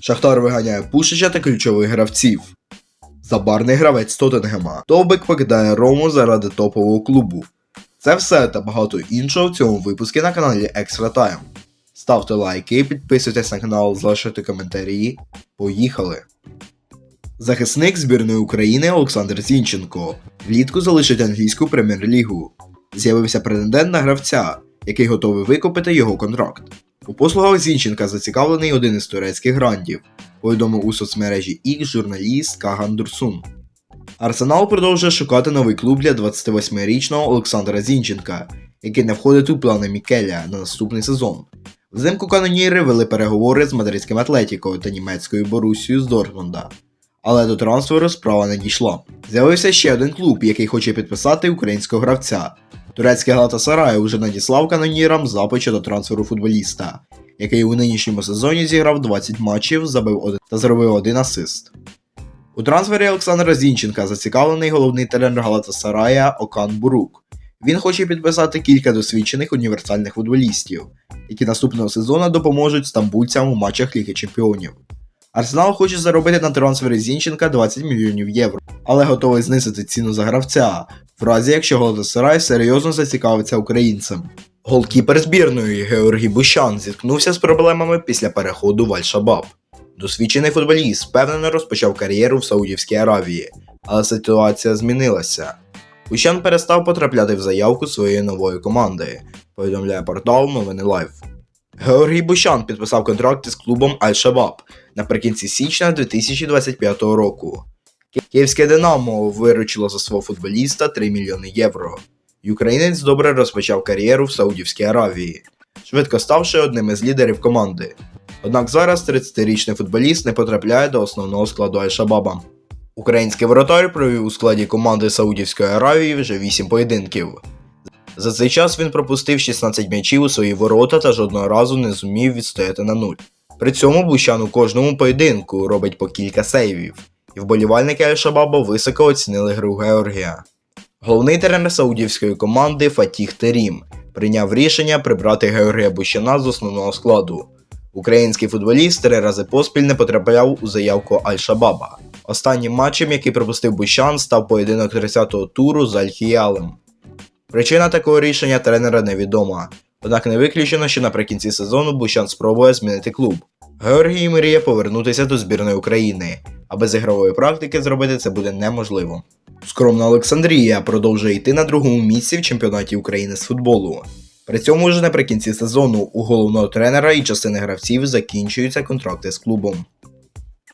Шахтар виганяє Пушича та ключових гравців. Забарний гравець Тоттенгема. Тобик покидає Рому заради топового клубу. Це все та багато іншого в цьому випуску на каналі Extra Time. Ставте лайки, підписуйтесь на канал, залишайте коментарі. Поїхали! Захисник збірної України Олександр Зінченко влітку залишить англійську прем'єр-лігу. З'явився претендент на гравця, який готовий викупити його контракт. У послугах Зінченка зацікавлений один із турецьких грандів, повідомив у соцмережі X журналіст Каган Дурсун. Арсенал продовжує шукати новий клуб для 28-річного Олександра Зінченка, який не входить у плани Мікеля на наступний сезон. Взимку каноніри вели переговори з мадридським Атлетіко та німецькою Борусією з Дортмунда. Але до трансферу справа не дійшла. З'явився ще один клуб, який хоче підписати українського гравця. Турецький Галатасарай уже надіслав канонірам запит щодо трансферу футболіста, який у нинішньому сезоні зіграв 20 матчів, забив один та зробив один асист. У трансфері Олександра Зінченка зацікавлений головний тренер Галатасарая Окан Бурук. Він хоче підписати кілька досвідчених універсальних футболістів, які наступного сезону допоможуть стамбульцям у матчах Ліги Чемпіонів. Арсенал хоче заробити на трансфері Зінченка 20 мільйонів євро, але готовий знизити ціну за гравця, в разі якщо Галатасарай серйозно зацікавиться українцем. Голкіпер збірної Георгій Бущан зіткнувся з проблемами після переходу в Аль-Шабаб. Досвідчений футболіст впевнено розпочав кар'єру в Саудівській Аравії, але ситуація змінилася. Бущан перестав потрапляти в заявку своєї нової команди, повідомляє портал Новини Лайф. Георгій Бущан підписав контракт із клубом Аль-Шабаб наприкінці січня 2025 року. Київське Динамо виручило за свого футболіста 3 мільйони євро. Українець добре розпочав кар'єру в Саудівській Аравії, швидко ставши одним із лідерів команди. Однак зараз 30-річний футболіст не потрапляє до основного складу Аль-Шабаба. Український воротар провів у складі команди Саудівської Аравії вже 8 поєдинків. За цей час він пропустив 16 м'ячів у свої ворота та жодного разу не зумів відстояти на нуль. При цьому Бущан у кожному поєдинку робить по кілька сейвів, і вболівальники Аль-Шабаба високо оцінили гру Георгія. Головний тренер саудівської команди Фатіх Терім прийняв рішення прибрати Георгія Бущана з основного складу. Український футболіст три рази поспіль не потрапляв у заявку Аль-Шабаба. Останнім матчем, який пропустив Бущан, став поєдинок 30-го туру з Аль-Хіялем. Причина такого рішення тренера невідома, однак не виключено, що наприкінці сезону Бущан спробує змінити клуб. Георгій мріє повернутися до збірної України, а без ігрової практики зробити це буде неможливо. Скромна Олександрія продовжує йти на другому місці в чемпіонаті України з футболу. При цьому вже наприкінці сезону у головного тренера і частини гравців закінчуються контракти з клубом.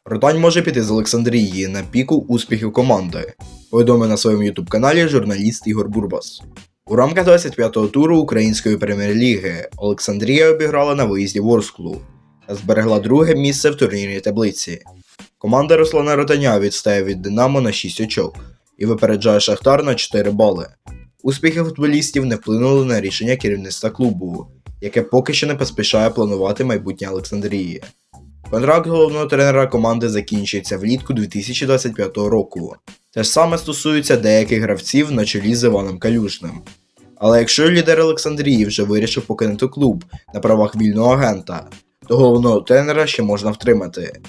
Ротань може піти з Олександрії на піку успіхів команди, повідомив на своєму ютуб каналі журналіст Ігор Бурбас. У рамках 25-го туру Української прем'єр-ліги Олександрія обіграла на виїзді Ворсклу та зберегла друге місце в турнірній таблиці. Команда Руслана Ротаня відстає від Динамо на 6 очок і випереджає Шахтар на 4 бали. Успіхи футболістів не вплинули на рішення керівництва клубу, яке поки що не поспішає планувати майбутнє Олександрії. Контракт головного тренера команди закінчується влітку 2025 року. Те ж саме стосується деяких гравців на чолі з Іваном Калюшним. Але якщо лідер Олександрії вже вирішив покинути клуб на правах вільного агента, то головного тренера ще можна втримати.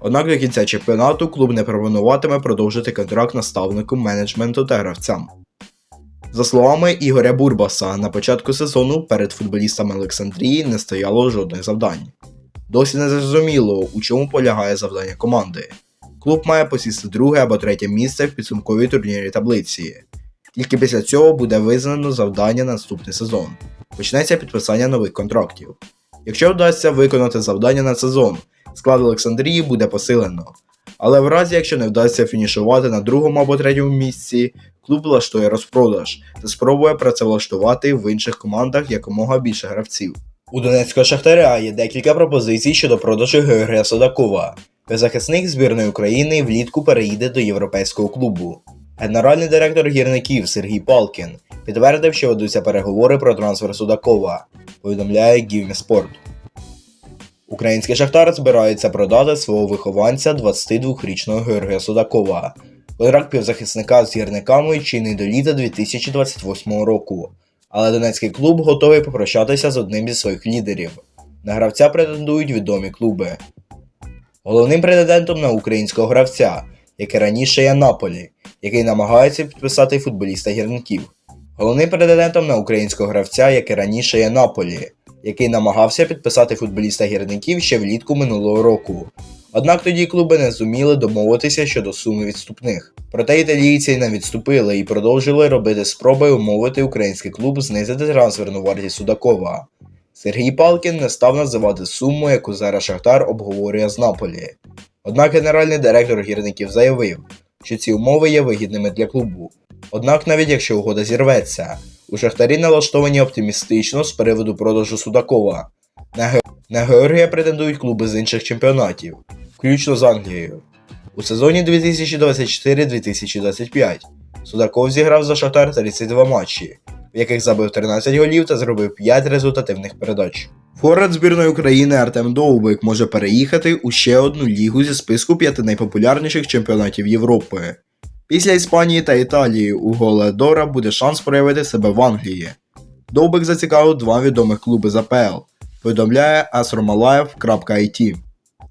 Однак до кінця чемпіонату клуб не пропонуватиме продовжити контракт наставнику менеджменту та гравцям. За словами Ігоря Бурбаса, на початку сезону перед футболістами Олександрії не стояло жодних завдань. Досі не зрозуміло, у чому полягає завдання команди. Клуб має посісти друге або третє місце в підсумковій турнірній таблиці. Тільки після цього буде визнано завдання на наступний сезон. Почнеться підписання нових контрактів. Якщо вдасться виконати завдання на сезон, склад Олександрії буде посилено. Але в разі, якщо не вдасться фінішувати на другому або третьому місці, клуб влаштує розпродаж та спробує працевлаштувати в інших командах якомога більше гравців. У Донецького Шахтаря є декілька пропозицій щодо продажу Георгія Судакова. Захисник збірної України влітку переїде до європейського клубу. Генеральний директор гірників Сергій Палкін підтвердив, що ведуться переговори про трансфер Судакова, повідомляє Гівмеспорт. Український шахтар збирається продати свого вихованця 22-річного Георгія Судакова. Контракт півзахисника з гірниками чинний до літа 2028 року, але донецький клуб готовий попрощатися з одним зі своїх лідерів. На гравця претендують відомі клуби. Головним претендентом на українського гравця, який раніше є Наполі, який намагається підписати футболіста гірників. Головним претендентом на українського гравця, який раніше є Наполі, який намагався підписати футболіста гірників ще влітку минулого року. Однак тоді клуби не зуміли домовитися щодо суми відступних. Проте італійці не відступили і продовжили робити спроби умовити український клуб знизити трансферну вартість Судакова. Сергій Палкін не став називати суму, яку зараз Шахтар обговорює з Наполі. Однак генеральний директор гірників заявив, що ці умови є вигідними для клубу. Однак, навіть якщо угода зірветься, у Шахтарі налаштовані оптимістично з приводу продажу Судакова. На, Ге... на Георгія претендують клуби з інших чемпіонатів, включно з Англією. У сезоні 2024-2025 Судаков зіграв за Шахтар 32 матчі, в яких забив 13 голів та зробив 5 результативних передач. Форвард збірної України Артем Довбик може переїхати у ще одну лігу зі списку п'яти найпопулярніших чемпіонатів Європи. Після Іспанії та Італії у Голедора буде шанс проявити себе в Англії. Довбик зацікавив два відомих клуби з АПЛ, повідомляє asromalive.it.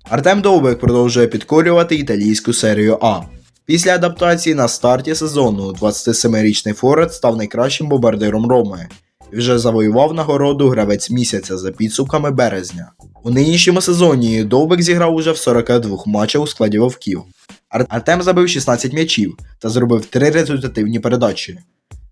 Артем Довбик продовжує підкорювати італійську серію А. Після адаптації на старті сезону 27-річний Форет став найкращим бомбардиром Роми і вже завоював нагороду гравець місяця за підсумками березня. У нинішньому сезоні Довбик зіграв уже в 42 матчах у складі вовків. Артем забив 16 м'ячів та зробив 3 результативні передачі.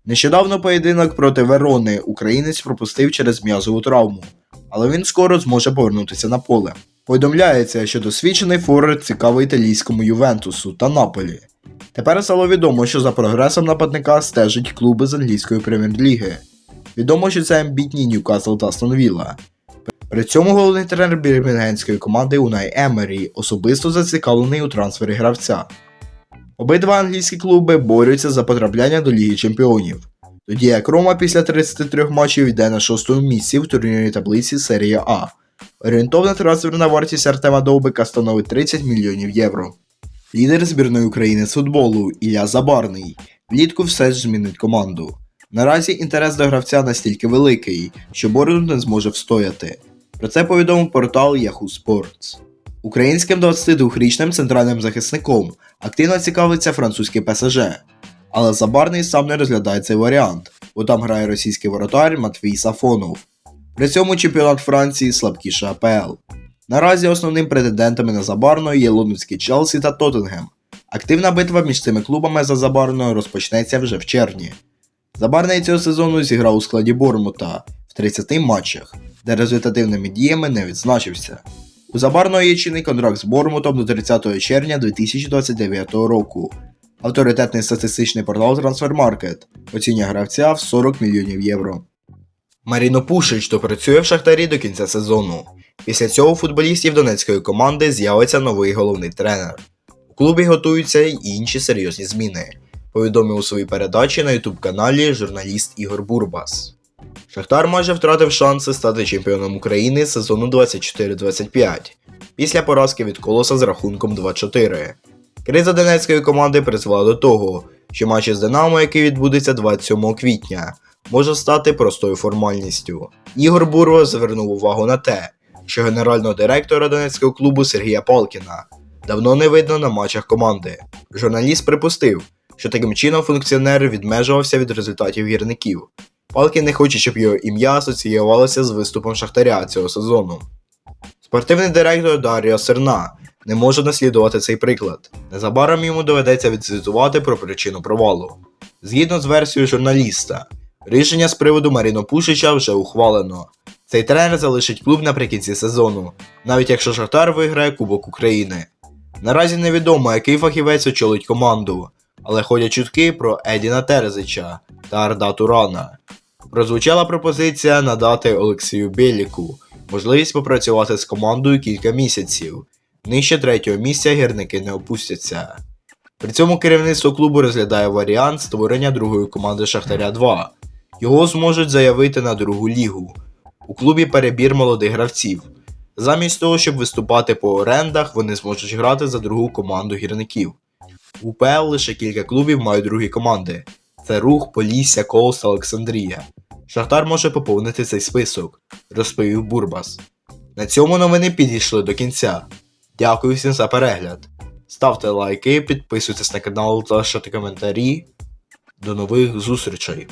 Нещодавно поєдинок проти Верони українець пропустив через м'язову травму, але він скоро зможе повернутися на поле. Повідомляється, що досвідчений форвард цікавий італійському Ювентусу та Наполі. Тепер стало відомо, що за прогресом нападника стежать клуби з англійської прем'єр-ліги. Відомо, що це амбітні Ньюкасл та Астон Вілла. При цьому головний тренер бірмінгенської команди Унай Емері особисто зацікавлений у трансфері гравця. Обидва англійські клуби борються за потрапляння до Ліги Чемпіонів, тоді як Рома після 33 матчів йде на шостому місці в турнірній таблиці Серія А. Орієнтовна трансферна вартість Артема Довбика становить 30 мільйонів євро. Лідер збірної України з футболу Ілля Забарний влітку все ж змінить команду. Наразі інтерес до гравця настільки великий, що Борнмут не зможе встояти. Про це повідомив портал Yahoo Sports. Українським 22-річним центральним захисником активно цікавиться французький ПСЖ, але Забарний сам не розглядає цей варіант, бо там грає російський воротар Матвій Сафонов. При цьому чемпіонат Франції слабкіше АПЛ. Наразі основним претендентами на Забарно є лондонський Челсі та Тоттенгем. Активна битва між цими клубами за Забарно розпочнеться вже в червні. Забарний цього сезону зіграв у складі Бормута в 30 матчах, де результативними діями не відзначився. У Забарного є чинний контракт з Бормутом до 30 червня 2029 року. Авторитетний статистичний портал Transfermarkt оцінює гравця в 40 мільйонів євро. Маріно Пушич допрацює в Шахтарі до кінця сезону. Після цього у футболістів донецької команди з'явиться новий головний тренер. У клубі готуються й інші серйозні зміни, повідомив у своїй передачі на ютуб каналі журналіст Ігор Бурбас. Шахтар майже втратив шанси стати чемпіоном України сезону 24-25 після поразки від колоса з рахунком 2-4. Криза донецької команди призвела до того, що матч із Динамо, який відбудеться 27 квітня, може стати простою формальністю. Ігор Бурво звернув увагу на те, що генерального директора донецького клубу Сергія Палкіна давно не видно на матчах команди. Журналіст припустив, що таким чином функціонер відмежувався від результатів гірників. Палкін не хоче, щоб його ім'я асоціювалося з виступом Шахтаря цього сезону. Спортивний директор Даріо Серна не може наслідувати цей приклад. Незабаром йому доведеться відзвітувати про причину провалу. Згідно з версією журналіста, рішення з приводу Маріно Пушича вже ухвалено. Цей тренер залишить клуб наприкінці сезону, навіть якщо Шахтар виграє Кубок України. Наразі невідомо, який фахівець очолить команду, але ходять чутки про Едіна Терезича та Арда Турана. Прозвучала пропозиція надати Олексію Біліку можливість попрацювати з командою кілька місяців. Нижче третього місця гірники не опустяться. При цьому керівництво клубу розглядає варіант створення другої команди Шахтаря 2. Його зможуть заявити на другу лігу. У клубі перебір молодих гравців. Замість того, щоб виступати по орендах, вони зможуть грати за другу команду гірників. У УПЛ лише кілька клубів мають другі команди: це Рух, Полісся, Колос Олександрія. Шахтар може поповнити цей список, розповів Бурбас. На цьому новини підійшли до кінця. Дякую всім за перегляд. Ставте лайки, підписуйтесь на канал, залишайте коментарі. До нових зустрічей!